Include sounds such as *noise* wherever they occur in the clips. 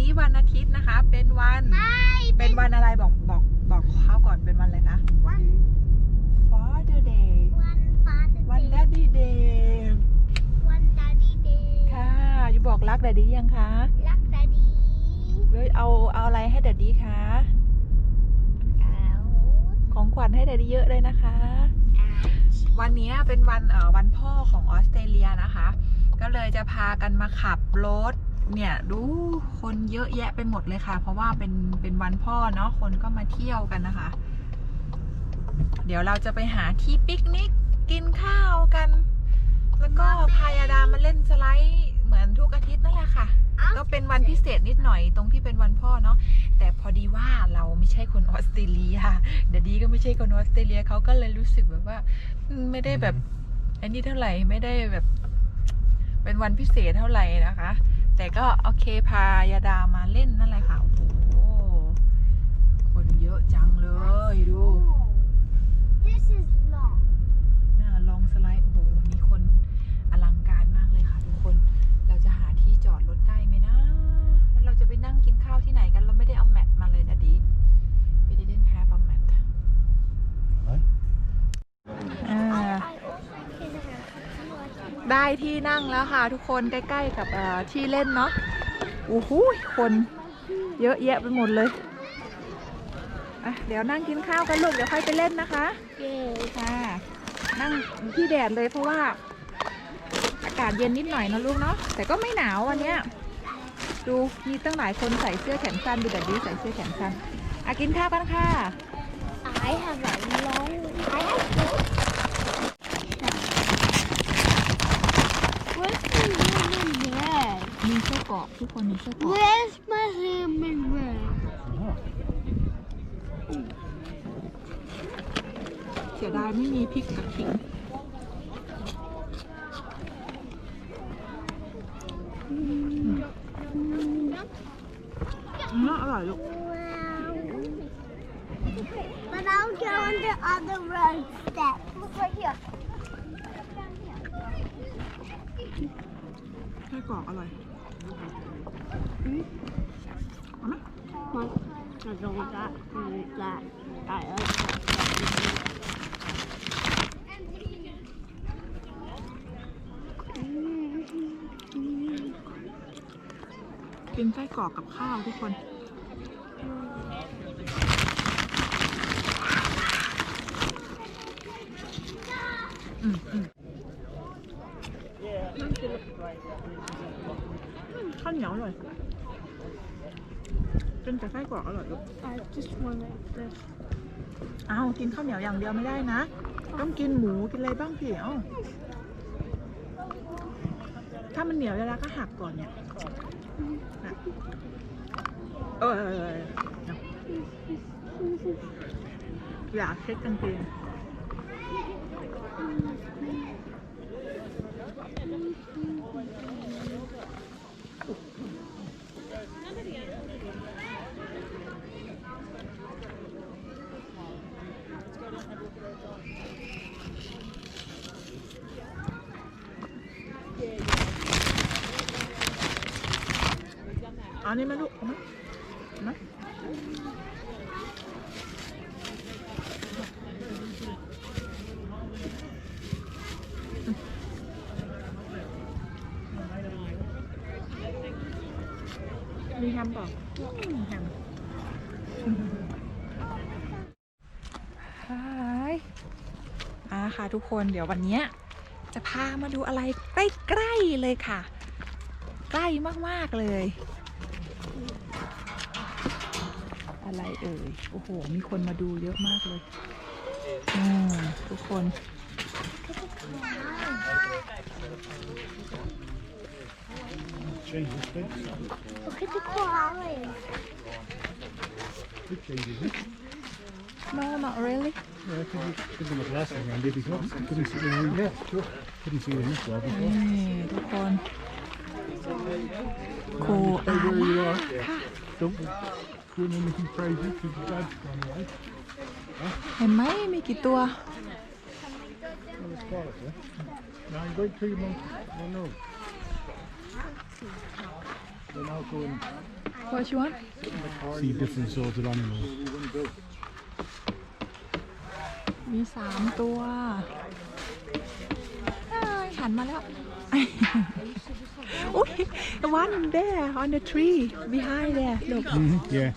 นนี้วันอาทิตย์นะคะ เป็นวัน เป็นวันอะไรบอกบอกบอกเขาก่อนเป็นวันอะไรคะ วัน Father Day วันฟ้าวัน Daddy Day วันดาดีเดย์ค่ะ อยู่บอกรัก Daddy ยังคะ รักดาดีเลยเอาเอาอะไรให้ Daddy คะเอาของขวัญให้ Daddy เยอะเลยนะคะเอาวันนี้เป็นวันเอ่อวันพ่อของออสเตรเลียนะคะ ก็เลยจะพากันมาขับรถ เนี่ยดูคนเยอะแยะไปหมดเลยค่ะ เพราะว่าเป็นเป็นวันพ่อเนาะคนก็มาเที่ยวกันนะคะ เดี๋ยวเราจะไปหาที่ปิกนิกกินข้าวกัน แล้วก็พายาดามาเล่นสไลด์เหมือนทุกอาทิตย์นั่นแหละค่ะ ก็เป็นวันพิเศษนิดหน่อยตรงที่เป็นวันพ่อเนาะแต่พอดีว่าเราไม่ใช่คนออสเตรเลียเดดดี้ก็ไม่ใช่คนออสเตรเลียเขาก็เลยรู้สึกแบบว่าอืมไม่ได้แบบอันนี้เท่าไหร่ไม่ได้แบบ เป็นวันพิเศษเท่าไหร่นะคะ แต่ก็โอเคพายาดามาเล่นนั่นแหละค่ะ โอ้โห คนเยอะจังเลยดู This is long น่าลองสไลด์ โอ้โหวันนี้คนอลังการมากเลยค่ะทุกคน เราจะหาที่จอดรถได้ไหมนะ แล้วเราจะไปนั่งกินข้าวที่ไหนกัน เราไม่ได้เอาแมทมาเลยนะดิ We didn't have a mat อ่า I also can have ได้ที่นั่งแล้วค่ะทุกคนใกล้ๆกับเอ่อที่เล่นเนาะโอ้โหคนเยอะแยะไปหมดเลยอะเดี๋ยวนั่งกินข้าวกันลูกเดี๋ยวค่อยไปเล่นนะคะเย้ค่ะนั่งที่แดดเลยเพราะว่า อากาศเย็นนิดหน่อยนะลูกเนาะแต่ก็ไม่หนาววันเนี้ยดูมีตั้งหลายคนใส่เสื้อแขนสั้นดูแบบนี้ใส่เสื้อแขนสั้นอะกินข้าวกันค่ะ I have a long I have กรอกทุกคนมีไส้กรอก Where's my lemon bread? เสียดายไม่มีพริกกับขิงอืมน่าอร่อยลูก But I'll go on the other road step. Look right here. ไส้กรอกอร่อย เอ้กินไส้กรอกกับข้าวทุกคนอืมอืม ข้าวเหนียวอร่อยกินแต่ไส้กรอกอร่อยลูก I just want it this. อ้าวกินข้าวเหนียวอย่างเดียวไม่ได้นะ ต้องกินหมูกินอะไรบ้างสิเอ้าถ้ามันเหนียวเวลาก็หักก่อนเนี่ยน่ะเออเออเออเอออยากเช็ดกางเกงเอานี่มาลูกเอามาเอามามีแฮมเปล่าอืมแฮมฮายอ่าค่ะทุกคนเดี๋ยววันนี้จะพามาดูอะไรใกล้ ๆ เลยค่ะ ใกล้มาก ๆ เลย อะไรเอ่ย โอ้โห มีคนมาดูเยอะมากเลยอืมทุกคน Change this bit. Look at the koalas. Big changes, eh? no not really Yeah, because the last time around, maybe not. Couldn't see them. Yeah, sure. Couldn't see them this well นี่ before. ทุกคน โค Stay อา where you ล่า are. ค่ะ Don't going on looking crazy because your dad's gone away. เห็นไหมมีกี่ตัว Well, it's quiet, yeah? Now you wait till your mum. No, no. Then I'll go and What you want see different sorts of animals. มีสามตัวเอ้ยหันมาแล้ว อุ้ย one there on the tree behind there look Mm-hmm. Yeah.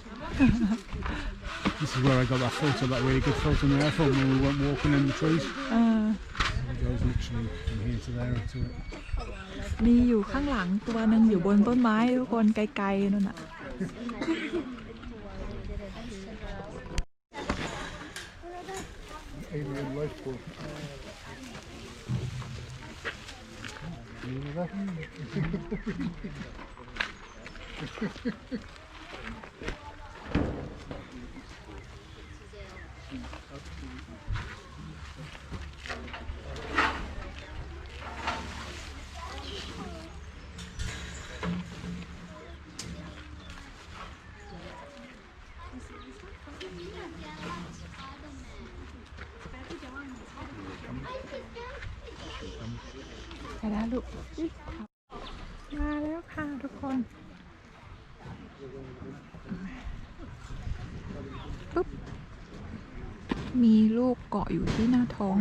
This is where I got that photo, that really good photo on the iPhone when we went walking in the trees. เออ It goes literally from here to there to it. มีอยู่ข้างหลังตัวหนึ่งอยู่บนต้นไม้ทุกคนไกลๆนั่นน่ะ Alien life form. You know that? ไปแล้วลูกมาแล้วค่ะทุกคนปุ๊บ มีลูกเกาะอยู่ที่หน้าท้อง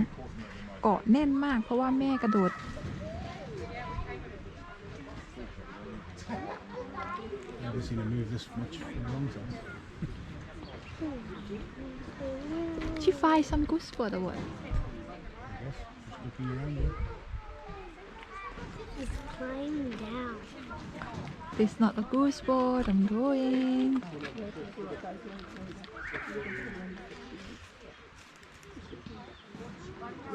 เกาะแน่นมากเพราะว่าแม่กระโดด Never seen it move this much in a long time. She find some good spot or what? I guess. Just looking around there. It's climbing down. This not a good spot. I'm going.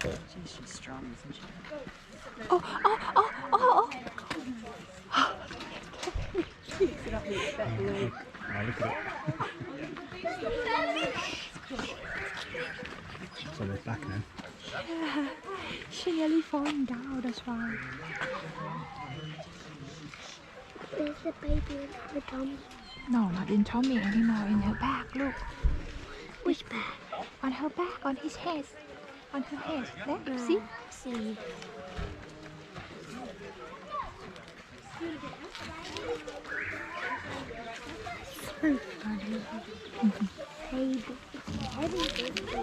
Cannot see through anyway. Oh, oh, oh, oh, oh. Now back now. She nearly falling down, that's why. There's a baby in her tummy. No, not in Tommy anymore, in her back, look. Which bag? On her back, on his head. On her head. There, see? See. So funny. Baby. Baby, baby.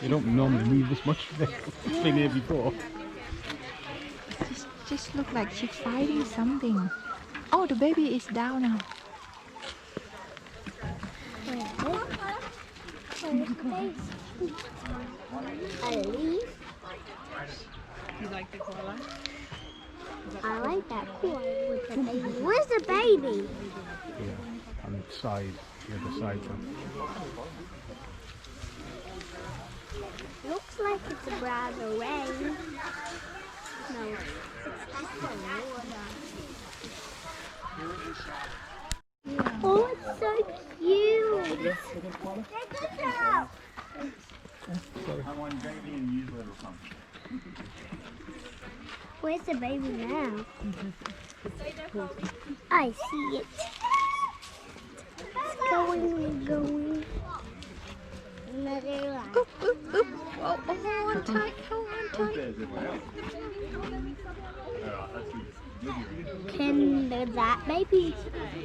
Get out of the way. they don't normally move this much. *laughs* They've been here before. Just, just look like she's fighting something. Oh, the baby is down now. A leaf. You like the koala? I like that koala with the baby. Where's the baby? Yeah, on the side, the other side. One. Looks like it's about to rain. No, it's just a Oh, it's so cute. Check this out. Where's the baby now? I see it. It's going and going. Can that baby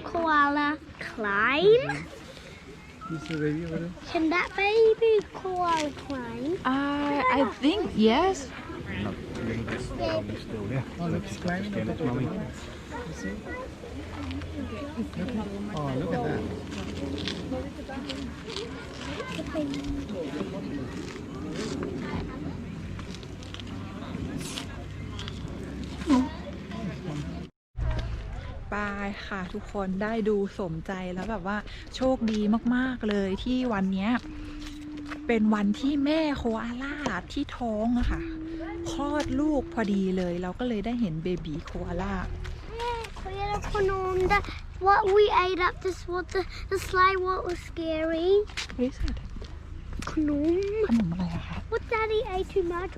koala climb? You see the baby over there? Can that baby koala climb? I, I think yes. No, a little bit down still, yeah. Oh, look, it's climbing. It's mommy. Oh, look at that. บายค่ะทุกคนได้ดูสมใจแล้วแบบว่าโชคดีมากๆเลยที่วันเนี้ยเป็นวันที่แม่โคอาล่าที่ท้องอะค่ะคลอดลูกพอดีเลย เราก็เลยได้เห็นเบบีโคอาล่า Kolla konom that what we ate up this water the slide what was scary. เฮ้ย Konom. ขนมอะไรอะคะ What daddy ate too much.